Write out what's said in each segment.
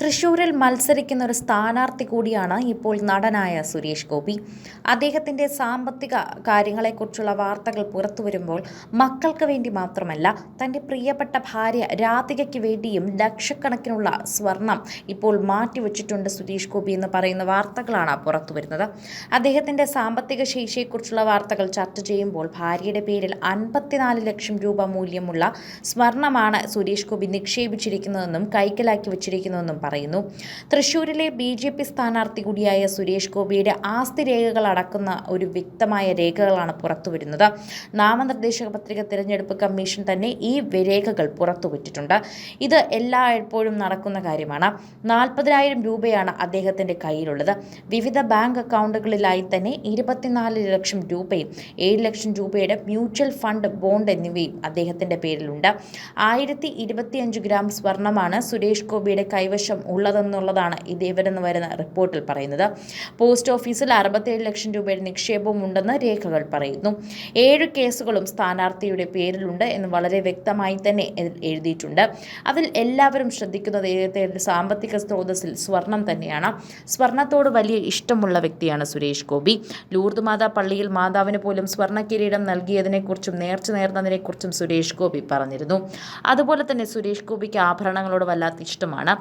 തൃശൂരിൽ മത്സരിക്കുന്ന ഒരു സ്ഥാനാർത്ഥി കൂടിയാണ് ഇപ്പോൾ നടനായ സുരേഷ് ഗോപി. അദ്ദേഹത്തിന്റെ സാമ്പത്തിക കാര്യങ്ങളെക്കുറിച്ചുള്ള വാർത്തകൾ പുറത്തു വരുമ്പോൾ മക്കൾക്ക് വേണ്ടി മാത്രമല്ല തന്റെ പ്രിയപ്പെട്ട ഭാര്യ രാധികയ്ക്ക് വേണ്ടിയും ലക്ഷക്കണക്കിനുള്ള സ്വർണം ഇപ്പോൾ മാറ്റിവെച്ചിട്ടുണ്ട് സുരേഷ് ഗോപി എന്ന് പറയുന്ന വാർത്തകളാണ് പുറത്തു വരുന്നത്. അദ്ദേഹത്തിന്റെ സാമ്പത്തിക ശേഷിയെക്കുറിച്ചുള്ള വാർത്തകൾ ചർച്ച ചെയ്യുമ്പോൾ ഭാര്യയുടെ പേരിൽ അൻപത്തിനാല് ലക്ഷം രൂപ മൂല്യമുള്ള സ്വർണമാണ് സുരേഷ് ഗോപി നിക്ഷേപിച്ചിരിക്കുന്നതെന്നും കൈക്കലാക്കി വെച്ചിരിക്കുന്നതെന്നും പറയുന്നു. തൃശൂരിലെ ബി ജെ പി സ്ഥാനാർത്ഥി കൂടിയായ സുരേഷ് ഗോപിയുടെ ആസ്തി രേഖകൾ അടക്കുന്ന ഒരു വ്യക്തമായ രേഖകളാണ് പുറത്തുവരുന്നത്. നാമനിർദ്ദേശക പത്രിക തിരഞ്ഞെടുപ്പ് കമ്മീഷൻ തന്നെ ഈ രേഖകൾ പുറത്തുവിട്ടിട്ടുണ്ട്. ഇത് എല്ലാ എപ്പോഴും നടക്കുന്ന കാര്യമാണ്. നാൽപ്പതിനായിരം രൂപയാണ് അദ്ദേഹത്തിന്റെ കയ്യിലുള്ളത്. വിവിധ ബാങ്ക് അക്കൗണ്ടുകളിലായി തന്നെ ഇരുപത്തിനാല് ലക്ഷം രൂപയും ഏഴ് ലക്ഷം രൂപയുടെ മ്യൂച്വൽ ഫണ്ട് ബോണ്ട് എന്നിവയും അദ്ദേഹത്തിന്റെ പേരിലുണ്ട്. ആയിരത്തി ഇരുപത്തിയഞ്ച് ഗ്രാം സ്വർണമാണ് സുരേഷ് ഗോപിയുടെ കൈവശം ഉള്ളതെന്നുള്ളതാണ് ഇതേവരെന്ന് വരുന്ന റിപ്പോർട്ടിൽ പറയുന്നത്. പോസ്റ്റ് ഓഫീസിൽ അറുപത്തേഴ് ലക്ഷം രൂപയുടെ നിക്ഷേപവും ഉണ്ടെന്ന് രേഖകൾ പറയുന്നു. ഏഴ് കേസുകളും സ്ഥാനാർത്ഥിയുടെ പേരിലുണ്ട് എന്ന് വളരെ വ്യക്തമായി തന്നെ എഴുതിയിട്ടുണ്ട്. അതിൽ എല്ലാവരും ശ്രദ്ധിക്കുന്നത് സാമ്പത്തിക സ്രോതസ്സിൽ സ്വർണം തന്നെയാണ്. സ്വർണത്തോട് വലിയ ഇഷ്ടമുള്ള വ്യക്തിയാണ് സുരേഷ് ഗോപി. ലൂർദ് മാതാ പള്ളിയിൽ മാതാവിന് പോലും സ്വർണ കിരീടം നൽകിയതിനെക്കുറിച്ചും നേർച്ച നേർന്നതിനെക്കുറിച്ചും സുരേഷ് ഗോപി പറഞ്ഞിരുന്നു. അതുപോലെ തന്നെ സുരേഷ് ഗോപിക്ക് ആഭരണങ്ങളോട് വല്ലാത്ത ഇഷ്ടമാണ്.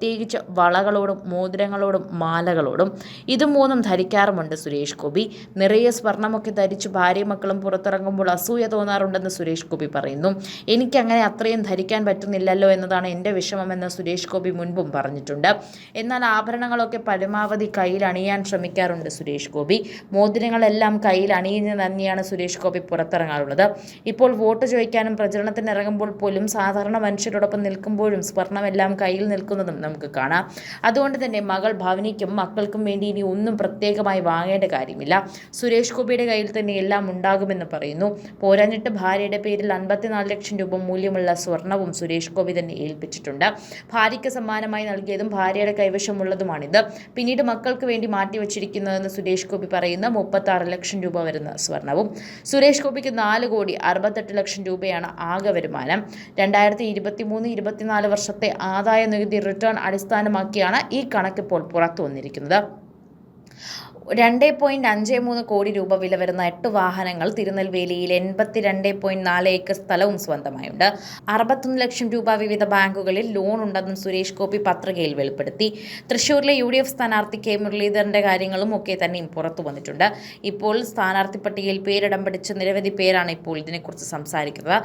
പ്രത്യേകിച്ച് വളകളോടും മോതിരങ്ങളോടും മാലകളോടും ഇത് മൂന്നും ധരിക്കാറുമുണ്ട് സുരേഷ് ഗോപി. നിറയെ സ്വർണമൊക്കെ ധരിച്ച് ഭാര്യ മക്കളും പുറത്തിറങ്ങുമ്പോൾ അസൂയ തോന്നാറുണ്ടെന്ന് സുരേഷ് ഗോപി പറയുന്നു. എനിക്കങ്ങനെ അത്രയും ധരിക്കാൻ പറ്റുന്നില്ലല്ലോ എന്നതാണ് എന്റെ വിഷമമെന്ന് സുരേഷ് ഗോപി മുൻപും പറഞ്ഞിട്ടുണ്ട്. എന്നാൽ ആഭരണങ്ങളൊക്കെ പരമാവധി കയ്യിൽ അണിയാൻ ശ്രമിക്കാറുണ്ട് സുരേഷ് ഗോപി. മോതിരങ്ങളെല്ലാം കയ്യിൽ അണിയുന്ന തന്നെയാണ് സുരേഷ് ഗോപി പുറത്തിറങ്ങാറുള്ളത്. ഇപ്പോൾ വോട്ട് ചോദിക്കാനും പ്രചരണത്തിന് ഇറങ്ങുമ്പോൾ പോലും സാധാരണ മനുഷ്യരോടൊപ്പം നിൽക്കുമ്പോഴും സ്വർണമെല്ലാം കയ്യിൽ നിൽക്കുന്നതും നമുക്ക് കാണാം. അതുകൊണ്ട് തന്നെ മകൾ ഭവനിക്കും മക്കൾക്കും വേണ്ടി ഇനി ഒന്നും പ്രത്യേകമായി വാങ്ങേണ്ട കാര്യമില്ല. സുരേഷ് ഗോപിയുടെ കയ്യിൽ തന്നെ എല്ലാം ഉണ്ടാകുമെന്ന് പറയുന്നു. പോരാഞ്ഞിട്ട് ഭാര്യയുടെ പേരിൽ അൻപത്തിനാല് ലക്ഷം രൂപ മൂല്യമുള്ള സ്വർണവും സുരേഷ് ഗോപി തന്നെ ഏൽപ്പിച്ചിട്ടുണ്ട്. ഭാര്യയ്ക്ക് സമ്മാനമായി നൽകിയതും ഭാര്യയുടെ കൈവശമുള്ളതുമാണിത്. പിന്നീട് മക്കൾക്ക് വേണ്ടി മാറ്റി മാറ്റിവെച്ചിരിക്കുന്നതെന്ന് സുരേഷ് ഗോപി പറയുന്ന മുപ്പത്തി ആറ് ലക്ഷം രൂപ വരുന്ന സ്വർണവും സുരേഷ് ഗോപിക്ക് നാല് കോടി അറുപത്തെട്ട് ലക്ഷം രൂപയാണ് ആകെ വരുമാനം. രണ്ടായിരത്തി ഇരുപത്തി മൂന്ന് ഇരുപത്തിനാല് വർഷത്തെ ആദായ നികുതി റിട്ടേൺ അടിസ്ഥാനമാക്കിയാണ് ഈ കണക്കിപ്പോൾ പുറത്തു വന്നിരിക്കുന്നത് രണ്ട് പോയിന്റ് അഞ്ച് മൂന്ന് കോടി രൂപ വില വരുന്ന എട്ട് വാഹനങ്ങൾ തിരുനെൽവേലിയിൽ എൺപത്തി രണ്ട് പോയിന്റ് നാല് ഏക്കർ സ്ഥലവും സ്വന്തമായുണ്ട്. അറുപത്തൊന്ന് ലക്ഷം രൂപ വിവിധ ബാങ്കുകളിൽ ലോൺ ഉണ്ടെന്നും സുരേഷ് ഗോപി പത്രികയിൽ വെളിപ്പെടുത്തി. തൃശൂരിലെ യു ഡി എഫ് സ്ഥാനാർത്ഥി കെ മുരളീധരന്റെ കാര്യങ്ങളും ഒക്കെ തന്നെയും പുറത്തു വന്നിട്ടുണ്ട്. ഇപ്പോൾ സ്ഥാനാർത്ഥി പട്ടികയിൽ പേരിടം പിടിച്ച നിരവധി പേരാണ് ഇപ്പോൾ ഇതിനെക്കുറിച്ച് സംസാരിക്കുന്നത്.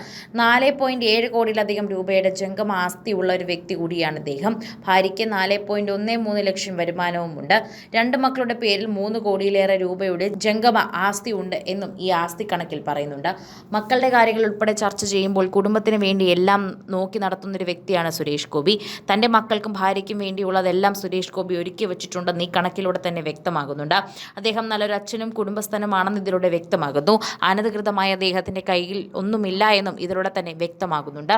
നാല് പോയിന്റ് ഏഴ് കോടിയിലധികം രൂപയുടെ ജംഗമ ആസ്തിയുള്ള ഒരു വ്യക്തി കൂടിയാണ് ഇദ്ദേഹം. ഭാര്യയ്ക്ക് നാല് പോയിന്റ് ഒന്ന് മൂന്ന് ലക്ഷം വരുമാനവുമുണ്ട്. രണ്ട് മക്കളുടെ പേരിൽ മൂന്ന് കോടിയിലേറെ രൂപയുടെ ജംഗമ ആസ്തി ഉണ്ട് എന്നും ഈ ആസ്തി കണക്കിൽ പറയുന്നുണ്ട്. മക്കളുടെ കാര്യങ്ങൾ ഉൾപ്പെടെ ചർച്ച ചെയ്യുമ്പോൾ കുടുംബത്തിന് വേണ്ടി എല്ലാം നോക്കി നടത്തുന്നൊരു വ്യക്തിയാണ് സുരേഷ് ഗോപി. തന്റെ മക്കൾക്കും ഭാര്യയ്ക്കും വേണ്ടിയുള്ളതെല്ലാം സുരേഷ് ഗോപി ഒരുക്കി വെച്ചിട്ടുണ്ടെന്ന് ഈ കണക്കിലൂടെ തന്നെ വ്യക്തമാകുന്നുണ്ട്. അദ്ദേഹം നല്ലൊരു അച്ഛനും കുടുംബസ്ഥനുമാണെന്ന് ഇതിലൂടെ വ്യക്തമാകുന്നു. അനധികൃതമായ അദ്ദേഹത്തിന്റെ കയ്യിൽ ഒന്നുമില്ല എന്നും ഇതിലൂടെ തന്നെ വ്യക്തമാകുന്നുണ്ട്.